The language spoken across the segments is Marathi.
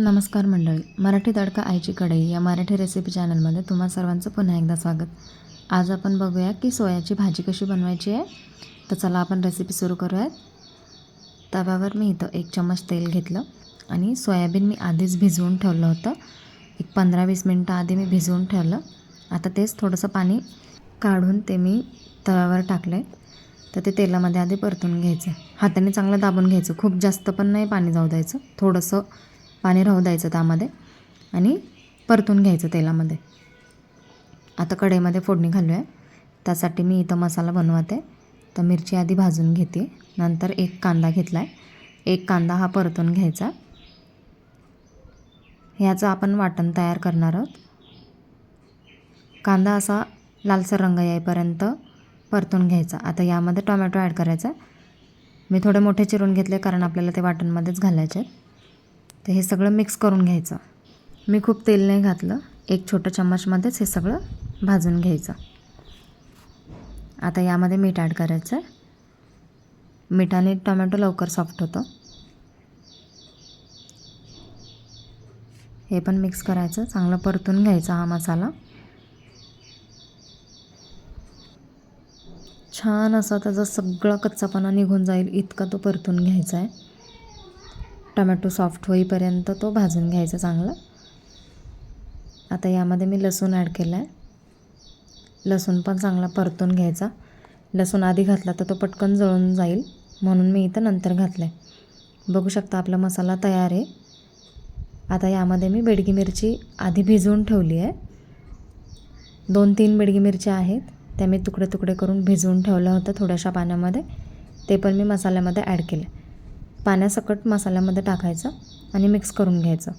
नमस्कार मंडळी मराठी तडका आईची कढई या मराठी रेसिपी चॅनलमध्ये तुम्हा सर्वांचं पुन्हा एकदा स्वागत. आज आपण बघूया की सोयाची भाजी कशी बनवायची आहे. तर चला आपण रेसिपी सुरू करूयात. तव्यावर मी इथं एक चम्मच तेल घेतलं आणि सोयाबीन मी आधीच भिजवून ठेवलं होतं. एक पंधरा वीस मिनटं आधी मी भिजवून ठेवलं. आता तेच थोडंसं पाणी काढून ते मी तव्यावर टाकलं आहे तर ते तेलामध्ये आधी परतून घ्यायचं. हाताने चांगलं दाबून घ्यायचं. खूप जास्त पण नाही पाणी जाऊ द्यायचं. थोडंसं पाणी राहू द्यायचं त्यामध्ये आणि परतून घ्यायचं तेलामध्ये. आता कढईमध्ये फोडणी घालू आहे त्यासाठी मी इथं मसाला बनवते. तर मिरची आधी भाजून घेते. नंतर एक कांदा घेतला आहे एक कांदा हा परतून घ्यायचा. ह्याचं आपण वाटण तयार करणार आहोत. कांदा असा लालसर रंग येईपर्यंत परतून घ्यायचा. आता यामध्ये टोमॅटो ॲड करायचा. मी थोडे मोठे चिरून घेतले कारण आपल्याला ते वाटणमध्येच घालायचे आहेत. तर हे सगळं मिक्स करून घ्यायचं. मी खूप तेल नाही घातलं. एक छोटं चम्मचमध्येच हे सगळं भाजून घ्यायचं. आता यामध्ये मीठ ॲड करायचं आहे. मिठाने टोमॅटो लवकर सॉफ्ट होतं. हे पण मिक्स करायचं. चांगलं परतून घ्यायचा हा मसाला. छान असा त्याचा सगळा कच्चापणा निघून जाईल. इतका तो परतून घ्यायचा आहे. टमॅटो सॉफ्ट होईपर्यंत तो भाजून घ्यायचा चांगला. आता यामध्ये मी लसूण ॲड केला आहे लसूण पण चांगला परतून घ्यायचा. लसूण आधी घातला तर तो पटकन जळून जाईल म्हणून मी इथं नंतर घातलं आहे बघू शकता आपला मसाला तयार आहे. आता यामध्ये मी बेडगी मिरची आधी भिजवून ठेवली आहे. दोन तीन बेडगी मिरच्या आहेत त्या मी तुकडे तुकडे करून भिजवून ठेवलं होतं थोड्याशा पाण्यामध्ये. ते पण मी मसाल्यामध्ये ॲड केले पाण्यासकट मसाल्यामध्ये टाकायचं आणि मिक्स करून घ्यायचं.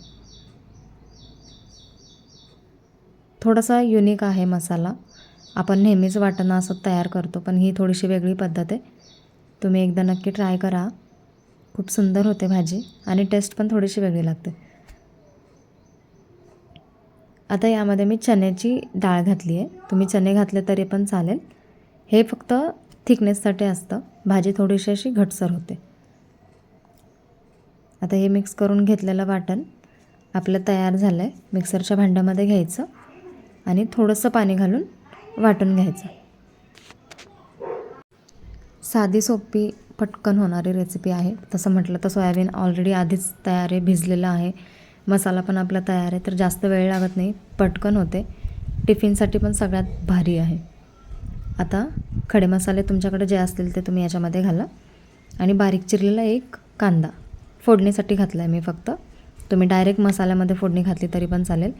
थोडासा युनिक आहे मसाला. आपण नेहमीच वाटणं असं तयार करतो पण ही थोडीशी वेगळी पद्धत आहे. तुम्ही एकदा नक्की ट्राय करा. खूप सुंदर होते भाजी आणि टेस्ट पण थोडीशी वेगळी लागते. आता यामध्ये मी चण्याची डाळ घातली आहे. तुम्ही चणे घातले तरी पण चालेल. हे फक्त थिकनेससाठी असतं. भाजी थोडीशी अशी घटसर होते. आता हे मिक्स करून घेतलेलं वाटण आपलं तयार झालं आहे मिक्सरच्या भांड्यामध्ये घ्यायचं आणि थोडंसं पाणी घालून वाटून घ्यायचं. साधी सोपी पटकन होणारी रेसिपी आहे. तसं म्हटलं तर सोयाबीन ऑलरेडी आधीच तयार आहे भिजलेलं आहे. मसाला पण आपला तयार आहे तर जास्त वेळ लागत नाही. पटकन होते. टिफिनसाठी पण सगळ्यात भारी आहे. आता खडे मसाले तुमच्याकडे जे असतील ते तुम्ही याच्यामध्ये घाला. आणि बारीक चिरलेला एक कांदा. फोडणीसाठी घातला आहे मी फक्त. तुम्ही डायरेक्ट मसाल्यामध्ये फोडणी घातली तरी पण चालेल.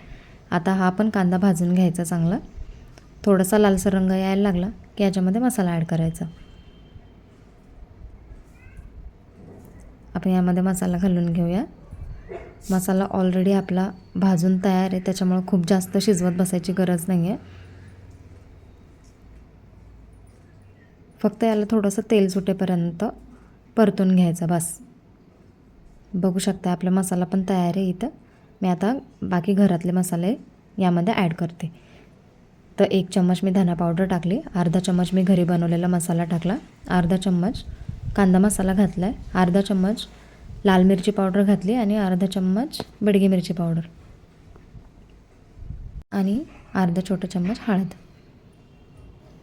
आता हा पण कांदा भाजून घ्यायचा चांगला. थोडासा लालसर रंग यायला लागला की याच्यामध्ये मसाला ॲड करायचा. आपण यामध्ये मसाला घालून घेऊया. मसाला ऑलरेडी आपला भाजून तयार आहे त्याच्यामुळं खूप जास्त शिजवत बसायची गरज नाही आहे फक्त याला थोडंसं तेल सुटेपर्यंत परतून घ्यायचं बस. बघू शकता आपला मसाला पण तयार आहे इथं. मी आता बाकी घरातले मसाले यामध्ये ॲड करते. तर एक चम्मच मी धना पावडर टाकली अर्धा चम्मच मी घरी बनवलेला मसाला टाकला अर्धा चम्मच कांदा मसाला घातला आहे अर्धा चम्मच लाल मिरची पावडर घातली आणि अर्धा चम्मच बिडगी मिरची पावडर आणि अर्धा छोटा चम्मच हळद.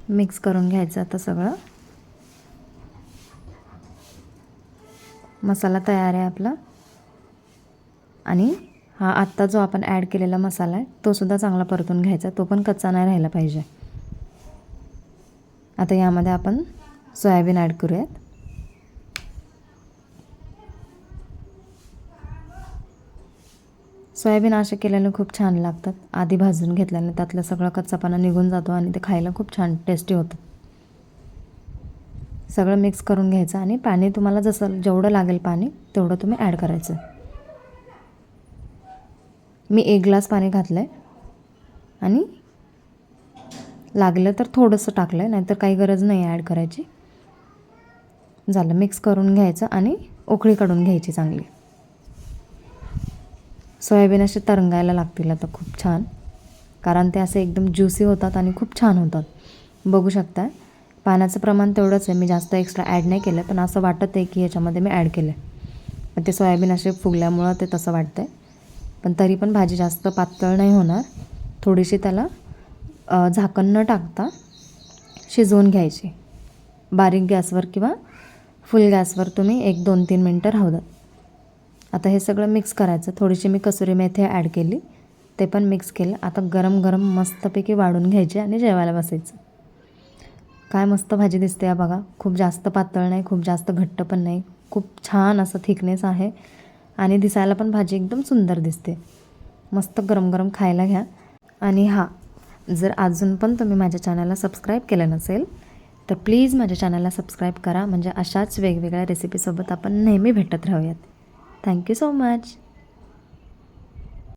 मिक्स करून घ्यायचं आता सगळं. मसाला तयार आहे आपला. आणि हा आत्ता जो आपण ॲड केलेला मसाला आहे तो सुद्धा चांगला परतून घ्यायचा. तो पण कच्चा नाही राहिला पाहिजे. आता यामध्ये आपण सोयाबीन ॲड करूयात. सोयाबीन असे केल्याने खूप छान लागतात. आधी भाजून घेतल्याने त्यातलं सगळं कच्चापणा निघून जातो आणि ते खायला खूप छान टेस्टी होतं. सगळं मिक्स करून घ्यायचं आणि पाणी तुम्हाला जसं जेवढं लागेल पाणी तेवढं तुम्ही ॲड करायचं. मी एक ग्लास पाणी घातलं आहे आणि लागलं तर थोडंसं टाकलं आहे नाहीतर काही गरज नाही ॲड करायची. झालं मिक्स करून घ्यायचं आणि उकळी काढून घ्यायची चांगली. सोयाबीन असे तरंगायला लागतील आता खूप छान. कारण ते असे एकदम ज्युसी होतात आणि खूप छान होतात. बघू शकता पाण्याचं प्रमाण तेवढंच आहे. मी जास्त एक्स्ट्रा ॲड नाही केलं पण असं वाटत आहे की ह्याच्यामध्ये मी ॲड केलं आहे पण ते सोयाबीन असे फुगल्यामुळं ते तसं वाटतं आहे पण तरी पण भाजी जास्त पातळ नाही होणार. थोडीशी त्याला झाकण न टाकता शिजवून घ्यायची. बारीक गॅसवर किंवा फुल गॅसवर तुम्ही एक दोन तीन मिनटं राहू द्या. आता हे सगळं मिक्स करायचं. थोडीशी मी कसुरी मेथी ॲड केली. ते पण मिक्स केलं. आता गरम गरम मस्तपैकी वाढून घ्यायची आणि जेवायला बसायचं. काय मस्त भाजी दिसते या बघा. खूप जास्त पातळ नाही खूप जास्त घट्ट पण नाही. खूप छान असं थिकनेस आहे. आणि दिसायला पण भाजी एकदम सुंदर दिसते. मस्त गरम गरम खायला घ्या. आणि हां जर अजून पण तुम्ही माझ्या चॅनलला सबस्क्राईब केलं नसेल तर प्लीज माझ्या चॅनलला सबस्क्राईब करा. म्हणजे अशाच वेगवेगळ्या रेसिपीसोबत आपण नेहमी भेटत राहूयात. Thank you so much